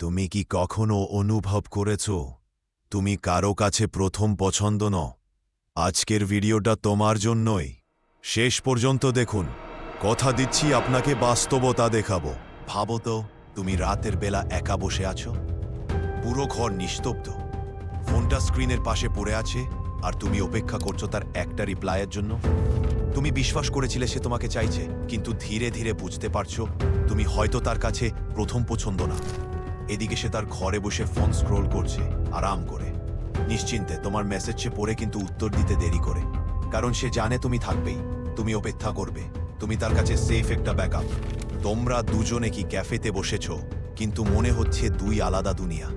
তুমি কি কখনো অনুভব করেছ? তুমি কারও কাছে প্রথম পছন্দ ন আজকের ভিডিওটা তোমার জন্যই। শেষ পর্যন্ত দেখুন। কথা দিচ্ছি আপনাকে বাস্তবতা দেখাবো। ভাবো তো, তুমি রাতের বেলা একা বসে আছো? পুরো ঘর নিস্তব্ধ। ফোনটা স্ক্রিনের পাশে পড়ে আছে, আর তুমি অপেক্ষা করছ তার একটা রিপ্লাইয়ের জন্য। তুমি বিশ্বাস করেছিলে সে তোমাকে চাইছে, কিন্তু ধীরে ধীরে বুঝতে পারছ, তুমি হয়তো তার কাছে প্রথম পছন্দ না। এদিকে সে তার ঘরে বসে ফোন স্ক্রোল করছে, আরাম করে। নিশ্চিন্তে তোমার মেসেজ সে পড়ে কিন্তু উত্তর দিতে দেরি করে। কারণ সে জানে তুমি থাকবেই, তুমি অপেক্ষা করবে, তুমি তার কাছে সেফ একটা ব্যাকআপ তোমরা দুজনে কি ক্যাফেতে বসেছ? কিন্তু মনে হচ্ছে দুই আলাদা দুনিয়া।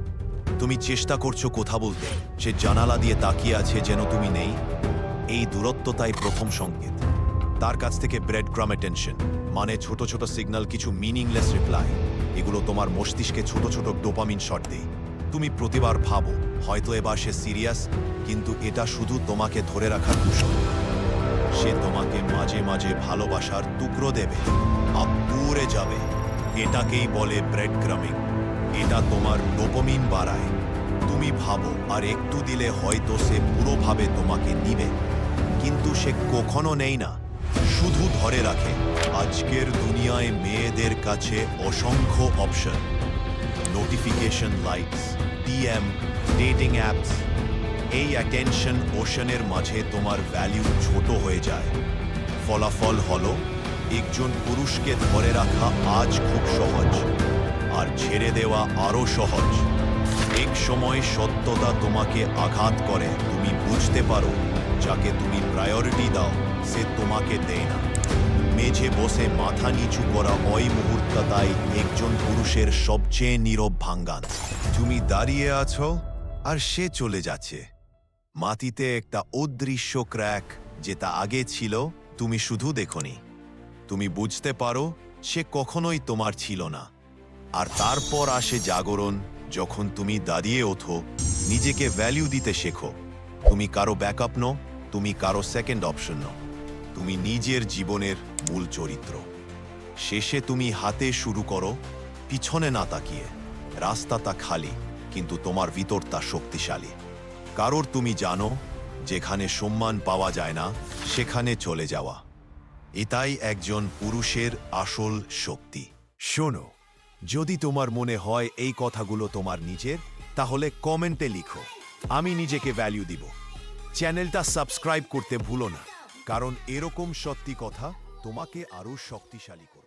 তুমি চেষ্টা করছ কথা বলতে, সে জানালা দিয়ে তাকিয়ে আছে যেন তুমি নেই। এই দূরত্ব তাই প্রথম সংকেত। তার কাছ থেকে ব্রেড ক্রামে টেনশন মানে ছোট ছোট সিগন্যাল কিছু মিনিংলেস রিপ্লাই এগুলো তোমার মস্তিষ্কে ছোট ছোট ডোপামিন শট দেয়। তুমি প্রতিবার ভাবো, হয়তো এবার সে সিরিয়াস, কিন্তু এটা শুধু তোমাকে ধরে রাখার কৌশল। সে তোমাকে মাঝে মাঝে ভালোবাসার টুকরো দেবে আপ পুরে যাবে। এটাকেই বলে ব্রেড ক্রামিং এটা তোমার ডোপমিন বাড়ায়। তুমি ভাবো, আর একটু দিলে হয়তো সে পুরোভাবে তোমাকে নিবে। কিন্তু সে কখনো নেই না। শুধু ধরে রাখে, আজকের দুনিয়ায় মেয়েদের কাছে অসংখ্য option notification lights DM dating apps এই অ্যাটেনশন ওশনের মাঝে তোমার ভ্যালিউ ছোট হয়ে যায়। ফলাফল হলো, একজন পুরুষকে ধরে রাখা আজ খুব সহজ, আর ছেড়ে দেওয়া আরও সহজ। এক সময় সত্যতা তোমাকে আঘাত করে, তুমি বুঝতে পারো যাকে তুমি প্রায়োরিটি দাও, সে তোমাকে দেয় না। মেঝে বসে মাথা নিচু করা ওই মুহূর্তটাই একজন পুরুষের সবচেয়ে নীরব ভাঙ্গান। তুমি দাঁড়িয়ে আছো আর সে চলে যাচ্ছে। মাটিতে একটা অদৃশ্য ক্র্যাক যেটা আগে ছিল, তুমি শুধু দেখনি। তুমি বুঝতে পারো সে কখনোই তোমার ছিল না। আর তারপর আসে জাগরণ, যখন তুমি দাঁড়িয়ে ওঠো, নিজেকে ভ্যালিউ দিতে শেখো। তুমি কারও ব্যাকআপ নো তুমি কারও সেকেন্ড অপশন নো তুমি নিজের জীবনের মূল চরিত্র। শেষে তুমি হাতে শুরু করো, পিছনে না তাকিয়ে। রাস্তা তা খালি, কিন্তু তোমার ভিতরটা শক্তিশালী। কারোর তুমি জানো, যেখানে সম্মান পাওয়া যায় না, সেখানে চলে যাওয়া। এটাই একজন পুরুষের আসল শক্তি। শোনো, যদি তোমার মনে হয় এই কথাগুলো তোমার নিজের, তাহলে কমেন্টে লিখো। আমি নিজেকে ভ্যালু দিব। চ্যানেলটা সাবস্ক্রাইব করতে ভুলো না কারণ এরকম সত্যি কথা তোমাকে আরও শক্তিশালী করবে।